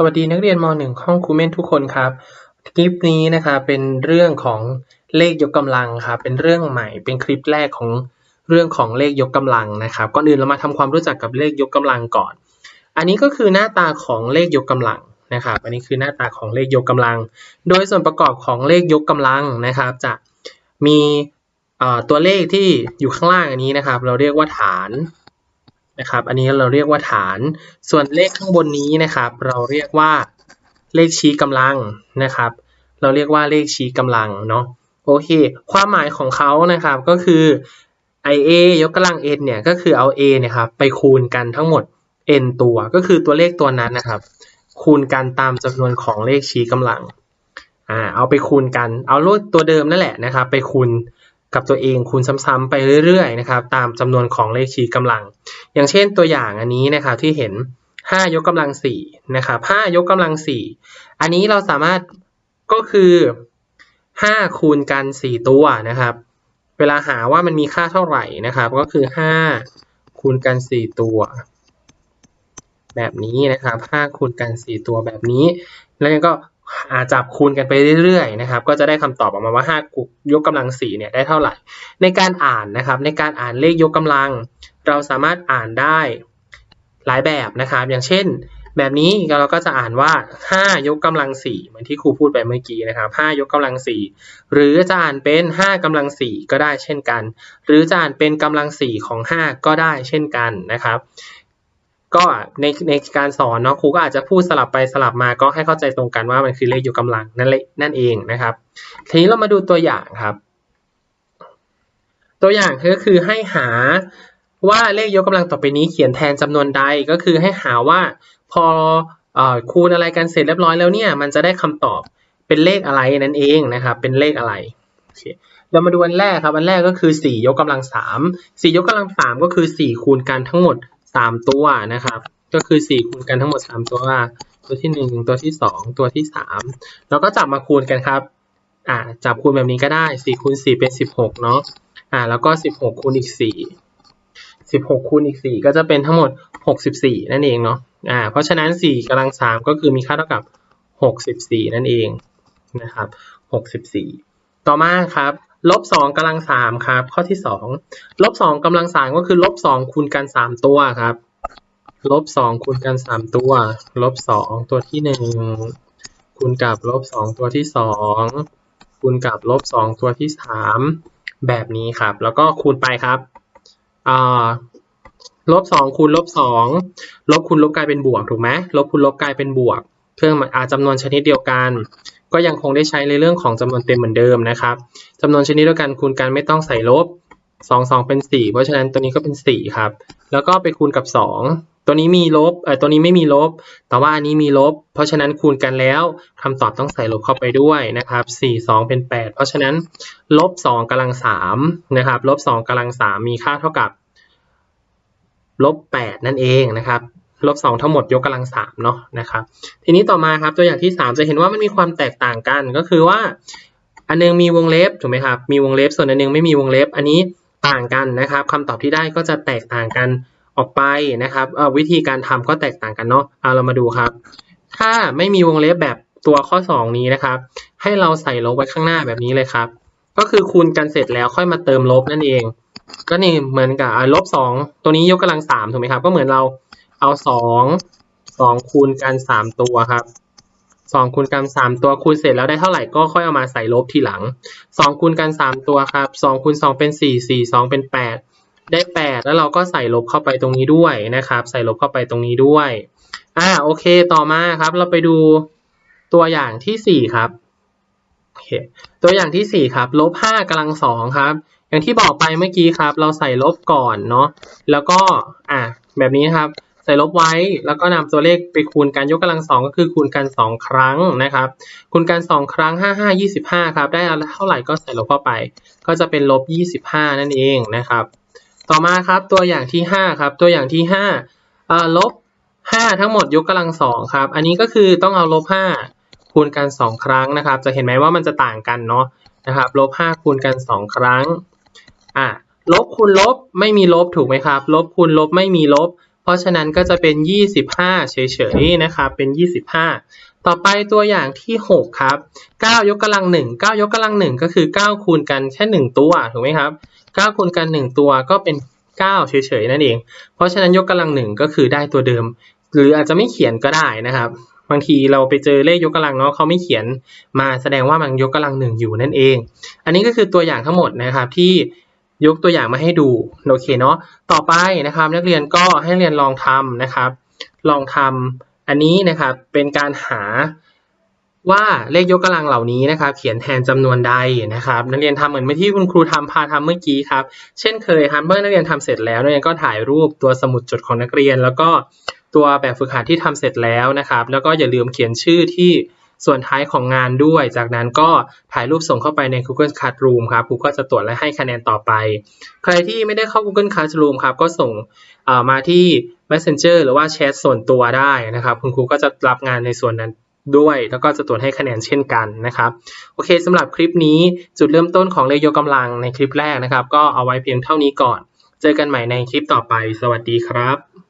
สวัสดีนักเรียนม .1 ห้องครูเมนทุกคนครับคลิปนี้นะครับเป็นเรื่องของเลขยกกำลังครับเป็นเรื่องใหม่เป็นคลิปแรกของเรื่องของเลขยกกำลังนะครับก่อนอื่นเรามาทำความรู้จักกับเลขยกกำลังก่อน อันนี้ก็คือหน้าตาของเลขยกกำลังนะครับอันนี้คือหน้าตาของเลขยกกำลัง โดยส่วนประกอบของเลขยกกำลังนะครับ จะมีตัวเลขที่อยู่ข้างล่างอันนี้นะครับ เราเรียกว่าฐาน นะครับ อันนี้เราเรียกว่าฐาน ส่วนเลขข้างบนนี้นะครับ เราเรียกว่าเลขชี้กำลังนะครับ เราเรียกว่าเลขชี้กำลังเนาะโอเค ความหมายของเขานะครับก็คือ ia ยกกำลัง n เนี่ยก็คือเอา a เนี่ยครับไปคูณกันทั้งหมด n ตัวก็คือตัวเลขตัวนั้นนะครับ คูณกันตามจำนวนของเลขชี้กำลังอ่าเอาไปคูณกันเอารูปตัวเดิมนั่นแหละนะครับ ไปคูณ กับตัวเองคูณซ้ำๆไปเรื่อยๆนะครับตามจำนวนของเลขชี้กำลัง อย่างเช่นตัวอย่างอันนี้นะครับที่เห็น 5 ยกกำลัง4นะครับ5ยกกำลัง 4 อันนี้เราสามารถก็คือ 5 คูณกัน 4 ตัวนะครับ เวลาหาว่ามันมีค่าเท่าไหร่นะครับ ก็คือ 5 คูณกัน 4 ตัว แบบนี้นะครับ 5 คูณกัน 4 ตัวแบบนี้ แล้วก็ จับคูณกันไปเรื่อยๆนะครับ ก็จะได้คำตอบออกมาว่า5ยกกำลัง4เนี่ยได้เท่าไหร่ ในการอ่านนะครับในการอ่านเลขยกกำลัง เราสามารถอ่านได้หลายแบบนะครับ อย่างเช่น แบบนี้เราก็จะอ่านว่า 5 ยกกำลัง4เหมือนที่ครูพูดไปเมื่อกี้นะครับ5ยกกำลัง 4 หรือจะอ่านเป็น 5กำลัง 4 ก็ได้เช่นกัน หรือจะอ่านเป็นกำลัง4ของ 5 ก็ได้เช่นกันนะครับ ก็ในในการสอนเนาะครูก็อาจจะพูดสลับไปสลับมาก็ให้เข้าใจตรงกันว่ามันคือเลขยกกำลังนั่นเลยนั่นเองนะครับ ทีนี้เรามาดูตัวอย่างครับ ตัวอย่างก็คือให้หาว่าเลขยกกำลังต่อไปนี้เขียนแทนจำนวนใดก็คือให้หาว่าพออคูณอะไรกันเสร็จเรียบร้อยแล้วเนี่ยมันจะได้คำตอบเป็นเลขอะไรนั่นเองนะครับ เป็นเลขอะไรเรามาดูอันแรกครับอันแรกก็คือ 4 ยกกำลัง3 4 ยกกำลัง3ก็คือ 4 คูณกันทั้งหมด 3ตัวนะครับ ก็คือ4คูณกันทั้งหมด3ตัว ตัวที่1ตัวที่2ตัวที่3แล้วก็จับมาคูณกันครับอ่าจับคูณแบบนี้ก็ได้4คูณ4เป็น16เนาะอ่าแล้วก็16คูณอีก4 16คูณอีก4ก็จะเป็นทั้งหมด64นั่นเองเนาะอ่าเพราะฉะนั้น4กำลัง3ก็คือมีค่าเท่ากับ64นั่นเองนะครับ64ต่อมาครับ ลบ2กำลัง3ครับ ข้อที่2ลบ2กำลัง3ก็คือลบ2คูณกัน3ตัวครับ ลบ2คูณกัน3ตัว ลบ2ตัวที่1คูณกับลบ2ตัวที่2คูณกับลบ2ตัวที่3แบบนี้ครับ แล้วก็คูณไปครับอ่าลบสองคูณลบสองลบคูณลบกลายเป็นบวกถูกไหมลบคูณลบกลายเป็นบวก เครื่องอาจำนวนชนิดเดียวกัน ก็ยังคงได้ใช้ในเรื่องของจำนวนเต็มเหมือนเดิมนะครับจำนวนชนิดเดียวกันคูณกันไม่ต้องใส่ลบสองสองเป็นสี่เพราะฉะนั้นตัวนี้ก็เป็นสี่ครับ แล้วก็ไปคูณกับสองตัวนี้มีลบเออตัวนี้ไม่มีลบ แต่ว่าอันนี้มีลบ เพราะฉะนั้นคูณกันแล้วคำตอบต้องใส่ลบเข้าไปด้วยนะครับสี่สองเป็นแปดเพราะฉะนั้นลบสองกำลังสามนะครับลบสองกำลังสามมีค่าเท่ากับลบแปดนั่นเองนะครับ ลบสองทั้งหมดยกกำลังสามเนาะนะครับ ทีนี้ต่อมาครับตัวอย่างที่สามจะเห็นว่ามันมีความแตกต่างกันก็คือว่า อันนึงมีวงเล็บถูกไหมครับมีวงเล็บ ส่วนอันนึงไม่มีวงเล็บ อันนี้ต่างกันนะครับคำตอบที่ได้ก็จะแตกต่างกันออกไปนะครับวิธีการทำก็แตกต่างกันเนาะเอาเรามาดูครับ ถ้าไม่มีวงเล็บแบบตัวข้อ 2 นี้นะครับ ให้เราใส่ลบไว้ข้างหน้าแบบนี้เลยครับ ก็คือคูณกันเสร็จแล้วค่อยมาเติมลบนั่นเอง ก็นี่เหมือนกับลบสองตัวนี้ยกกำลังสามถูกไหมครับ ก็เหมือนเรา เอาสองสองคูณกันสามตัวครับสองคูณกันสามตัวคูณเสร็จแล้วได้เท่าไหร่ก็ค่อยเอามาใส่ลบทีหลังสองคูณกันสามตัวครับสองคูณสองเป็นสี่สี่สองเป็นแปดได้แปดแล้วเราก็ใส่ลบเข้าไปตรงนี้ด้วยนะครับ ใส่ลบเข้าไปตรงนี้ด้วยอ่าโอเคต่อมาครับ เราไปดูตัวอย่างที่สี่ครับโอเคตัวอย่างที่สี่ครับลบห้ากำลังสองครับ อย่างที่บอกไปเมื่อกี้ครับ เราใส่ลบก่อนเนาะแล้วก็อะแบบนี้ครับ ส่ลบไว้ แล้วก็นำตัวเลขไปคูณกันยกกำลังสองก็คือคูณกันสองครั้งนะครับ คูณกันสองครั้งห้าห้ายี่สิบห้าครับ ได้เท่าไหร่ก็ใส่ลบเข้าไป ก็จะเป็นลบยี่สิบห้านั่นเองนะครับ ต่อมาครับตัวอย่างที่ห้าครับ ตัวอย่างที่ห้าอ่าลบห้าทั้งหมดยกกำลังสองครับ อันนี้ก็คือต้องเอาลบห้าคูณกันสองครั้งนะครับ จะเห็นไหมว่ามันจะต่างกันเนาะนะครับลบห้าคูณกันสองครั้งอะลบคูณลบไม่มีลบถูกไหมครับ ลบคูณลบไม่มีลบ ราะฉะนั้นก็จะเป็น 25 เฉยๆนะครับเป็น 25 ต่อไปตัวอย่างที่ 6 ครับ 9 ยกกำลัง 1 9 ยกกำลัง 1 ก็คือ 9 คูณกันแค่ 1 ตัวถูกไหมครับ 9 คูณกัน 1 ตัวก็เป็น 9 เฉยๆนั่นเอง เพราะฉะนั้นยกกำลัง 1 ก็คือได้ตัวเดิม หรืออาจจะไม่เขียนก็ได้นะครับบางทีเราไปเจอเลขยกกำลังเนาะเขาไม่เขียนมาแสดงว่ามันยกกำลังหนึ่งอยู่นั่นเอง อันนี้ก็คือตัวอย่างทั้งหมดนะครับที่ ยกตัวอย่างมาให้ดูโอเคเนาะต่อไปนะครับ นักเรียนก็ให้เรียนลองทำนะครับ ลองทำอันนี้นะครับเป็นการหาว่าเลขยกกำลังเหล่านี้นะครับ เขียนแทนจำนวนใดนะครับ นักเรียนทำเหมือนเมื่อที่คุณครูทำพาทำเมื่อกี้ครับ เช่นเคยครับเมื่อนักเรียนทำเสร็จแล้วนักเรียนก็ถ่ายรูปตัวสมุดจดของนักเรียน แล้วก็ตัวแบบฝึกหัดที่ทำเสร็จแล้วนะครับ แล้วก็อย่าลืมเขียนชื่อที่ ส่วนท้ายของงานด้วย จากนั้นก็ถ่ายรูปส่งเข้าไปใน Google Classroom ครับ ครูก็จะตรวจและให้คะแนนต่อไป ใครที่ไม่ได้เข้า Google Classroom ครับ ก็ส่งมาที่ Messenger หรือว่าแชทส่วนตัวได้นะครับ คุณครูก็จะรับงานในส่วนนั้นด้วย แล้วก็จะตรวจให้คะแนนเช่นกันนะครับ โอเคสำหรับคลิปนี้จุดเริ่มต้นของเลขยกกำลังในคลิปแรกนะครับ ก็เอาไว้เพียงเท่านี้ก่อน เจอกันใหม่ในคลิปต่อไป สวัสดีครับ